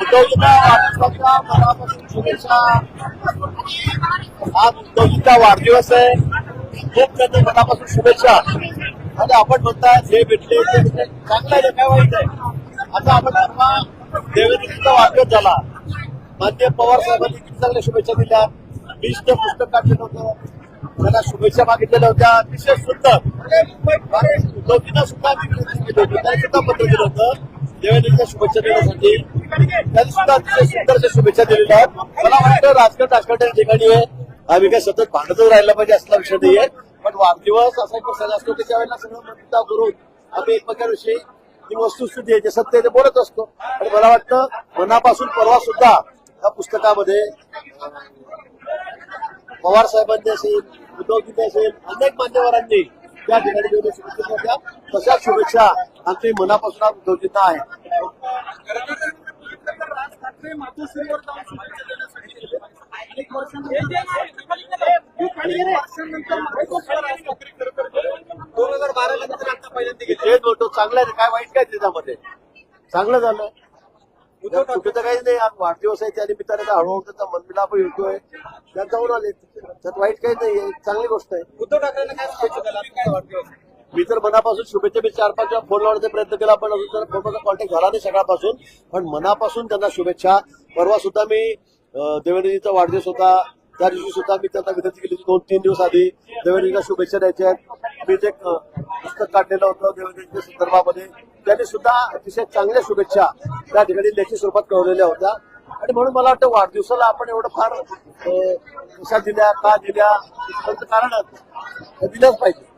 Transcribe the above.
उद्योजिता वाढदिवसाच्या मनापासून शुभेच्छा आज उद्योगिता वाढदिवस आहे. खूप त्यांना मनापासून शुभेच्छा. आणि आपण म्हणता जे भेटले ते चांगलं आहे काय वाईट आहे? आता आपण परवा देवेंद्रजीचा वाढदिवस झाला. मान्य पवार साहेबांनी किती चांगल्या शुभेच्छा दिल्या. लिस्ट पुस्तक काढलेलं होतं. त्यांना शुभेच्छा मागितलेल्या होत्या. अतिशय सुंदर. उद्योगींना सुद्धा आम्ही विनंती केली होती. त्यांनी सुद्धा पत्र दिलं होतं. देवेंद्रच्या शुभेच्छा देण्यासाठी त्यांनी सुद्धा अतिशय सुंदरच्या शुभेच्छा दिलेल्या आहेत. मला वाटतं राजकारण राजकारणाच्या ठिकाणी आहे. आम्ही काय सतत भांडतच राहिला पाहिजे असला विषय नाहीये. पण वाढदिवस असा एक प्रसंग असतो त्याच्या वेळेला सगळं मनता करून आम्ही एकमेकांविषयी जी वस्तुस्थिती आहे जे सत्य ते बोलत असतो. आणि मला वाटतं मनापासून परवा सुद्धा या पुस्तकामध्ये पवार साहेबांनी असेल उद्धवजींनी असेल अनेक मान्यवरांनी त्या ठिकाणी देऊन शुभेच्छा तशा शुभेच्छा आमची मनापासून आज आहे. दोन हजार बारा चांगलं आहे काय वाईट काय त्याच्यामध्ये? चांगलं झालं. उद्धव ठाकरे चुकीचं काही नाही. वाढदिवस आहे त्या निमित्ताने हळूहळू त्याचा मनमिलाप येतोय. त्यात जाऊन आले. त्यात वाईट काही नाही चांगली गोष्ट आहे. उद्धव ठाकरेंना काय वाढदिवस मी तर मनापासून शुभेच्छा मी चार पाच वेळा फोन लावण्याचा प्रयत्न केला पण अजून तर फोनचा कॉन्टॅक्ट झाला नाही सगळ्यापासून पण मनापासून त्यांना शुभेच्छा. परवा सुद्धा मी देवेंद्रजीचा वाढदिवस होता. त्या दिवशी सुद्धा मी त्यांना विनंती केली होती दोन तीन दिवस आधी. देवेंद्रजीला शुभेच्छा द्यायच्या आहेत. मी जे पुस्तक काढलेलं होतं देवेंद्रजीच्या संदर्भामध्ये त्यांनी सुद्धा अतिशय चांगल्या शुभेच्छा त्या ठिकाणी लेखी स्वरूपात कळवलेल्या होत्या. आणि म्हणून मला वाटतं वाढदिवसाला आपण एवढं फार कशा दिल्या का दिल्या कारण दिल्याच पाहिजे.